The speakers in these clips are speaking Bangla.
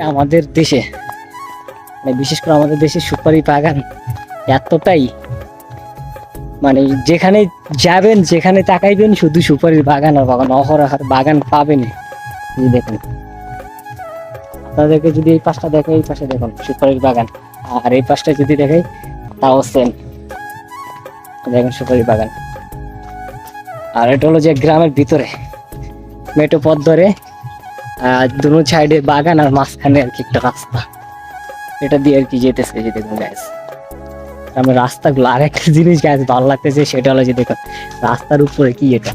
আমাদের দেশে মানে বিশেষ করে আমাদের দেশে সুপারি বাগান এতটাই মানে যেখানে যাবেন, যেখানে তাকাইবেন, শুধু সুপারির বাগান আর বাগান অহরহার বাগান পাবেন। দেখুন। আপনাদেরকে যদি এই পাশটা দেখে এই পাশে দেখুন, সুপারির বাগান। আর এই পাশটা যদি দেখাই, তাও সেম দেখুন, সুপারির বাগান। আর এটা হলো যে গ্রামের ভিতরে মেটো পথ ধরে দুনো সাইডে বাগান আর মাঝখানে আর কি একটা রাস্তা। এটা দিয়ে আর কি যেতেছে যে দেখুন গ্যাস আমার রাস্তাগুলো আর একটা জিনিস গ্যাস ভালো লাগতেছে, সেটা হলো যে দেখুন রাস্তার উপরে কি এটা?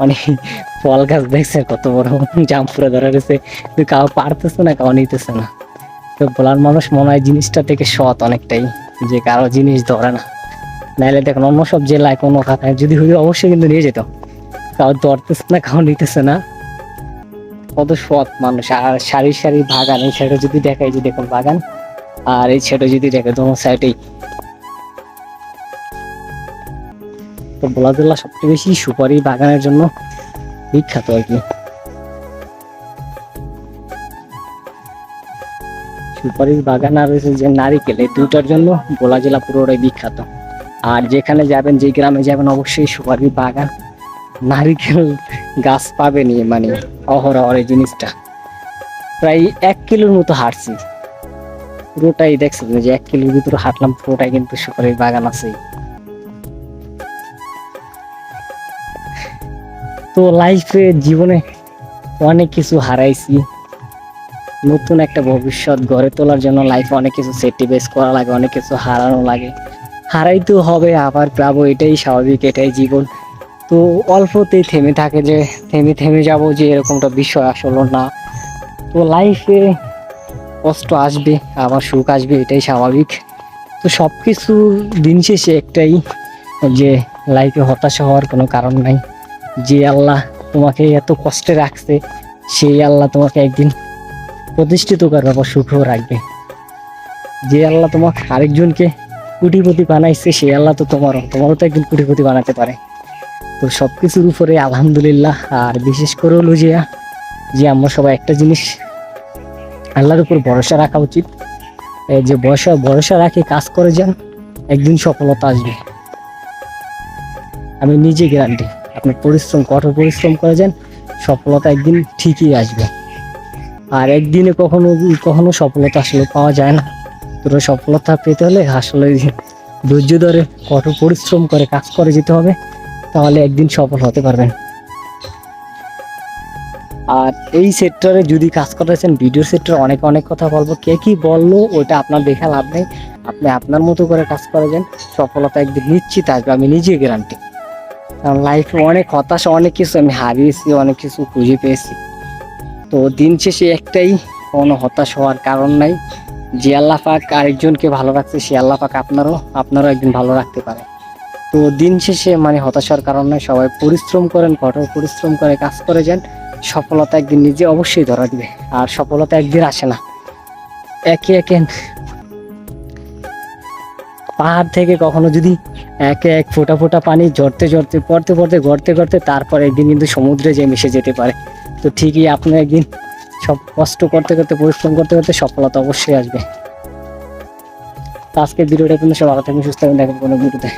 মানে ফল গাছ দেখছে, কত বড় জাম্পুরে ধরে রয়েছে কাউ পারতেছে না, কাউ নিতেছে না। তো বলার মানুষ মনে হয় জিনিসটা থেকে সৎ অনেকটাই, যে কারও জিনিস ধরে না। নাহলে দেখুন অন্য সব জেলায় কোনো খাতায় যদি হইলে অবশ্যই কিন্তু নিয়ে যেত। কাউ ধরতেছে না, কাউ নিতেছে না। কত সৎ মানুষ। আর সারি সারি বাগান, এই সাইডে যদি দেখাই যে দেখুন বাগান, আর এই সাইডে যদি দেখে, দোনো সাইডেই তো বোলাদুল্লাহ সবচেয়ে বেশি সুপারি বাগানের জন্য বিখ্যাত আর কি। সুপারির বাগান আর হচ্ছে যে নারিকেল, এই দুটার জন্য বোলা জেলা পুরোটাই বিখ্যাত। আর যেখানে যাবেন যে গ্রামে যাবেন, অবশ্যই সুপারি বাগান। নারিকেল গাছ পাবেনি মানে অহরহর এই জিনিসটা। প্রায় এক কিলোর মতো হাঁটছি। পুরোটাই দেখছেন যে এক কিলোর ভিতরে হাঁটলাম, পুরোটাই কিন্তু সুপারির বাগান আছে তো লাইফে জীবনে অনেক কিছু হারাইছি। নতুন একটা ভবিষ্যৎ গড়ে তোলার জন্য লাইফে অনেক কিছু সেটিভাইজ করা লাগে, অনেক কিছু হারানো লাগে। হারাইতেও হবে, আবার পাবো, এটাই স্বাভাবিক, এটাই জীবন। তো অল্পতেই থেমে থাকে যে থেমে থেমে যাব যে এরকমটা বিষয় আসলে না। তো লাইফে কষ্ট আসবে, আবার সুখ আসবে, এটাই স্বাভাবিক। তো সব কিছু দিন শেষে একটাই যে লাইফে হতাশা হওয়ার কোনো কারণ নাই। যে আল্লাহ তোমাকে এত কষ্টে রাখছে, সেই আল্লাহ তোমাকে একদিন প্রতিষ্ঠিত করবে বা সুখেও রাখবে। যে আল্লাহ তোমাকে আরেকজনকে কুটিপতি বানাইছে, সেই আল্লাহ তো তোমারও তোমারও তো একদিন কুটিপতি বানাতে পারে। তো সব কিছুর উপরে আলহামদুলিল্লাহ। আর বিশেষ করে হলো যে যে আমরা সবাই একটা জিনিস আল্লাহর উপর ভরসা রাখা উচিত। যে ভরসা ভরসা রাখে কাজ করে যান একদিন সফলতা আসবে। আমি নিজে গ্যারান্টি আপনি পরিশ্রম, কঠোর পরিশ্রম করে যান সফলতা একদিন ঠিকই আসবে। আর একদিনে কখনো কখনো সফলতা আসলে পাওয়া যায় না। তো সফলতা পেতে হলে আসলে ধৈর্য ধরে, কঠোর পরিশ্রম করে কাজ করে যেতে হবে। তাহলে একদিন সফল হতে পারবেন। আর এই সেক্টরে যদি কাজ করেছেন ভিডিও সেক্টরে অনেক অনেক কথা বলব। কে কি বলল ওটা আপনার দেখা লাভ নেই। আপনি আপনার মতো করে কাজ করে যান, সফলতা একদিন নিশ্চিত আসবে, আমি নিজে গ্যারান্টি কারণ লাইফে অনেক হতাশা, অনেক কিছু আমি হারিয়েছি, অনেক কিছু খুঁজে পেয়েছি। তো দিন শেষে একটাই, কোনো হতাশ হওয়ার কারণ নাই। যে আল্লাহ পাক আরেকজনকে ভালো রাখছে, সে আল্লাহ পাক আপনারও আপনারও একদিন ভালো রাখতে পারে। তো দিন শেষে মানে হতাশার কারণে সবাই পরিশ্রম করেন, কঠোর পরিশ্রম করে কাজ করে যান। সফলতা একদিন নিজে অবশ্যই ধরা দিবে, আর সফলতা একদিন আসে না। একে একে পাহাড় থেকে কখনো যদি একে এক ফোঁটা ফোঁটা পানি জড়তে জড়তে পড়তে পড়তে, গড়তে গড়তে, তারপর একদিন কিন্তু সমুদ্রে যে মিশে যেতে পারে। তো ঠিকই আপনি একদিন সব কষ্ট করতে করতে, পরিশ্রম করতে করতে সফলতা অবশ্যই আসবে। আজকের ভিডিওটা কিন্তু সব ভালো থাকবেন, সুস্থ দেখেন কোনো ভিডিওতে।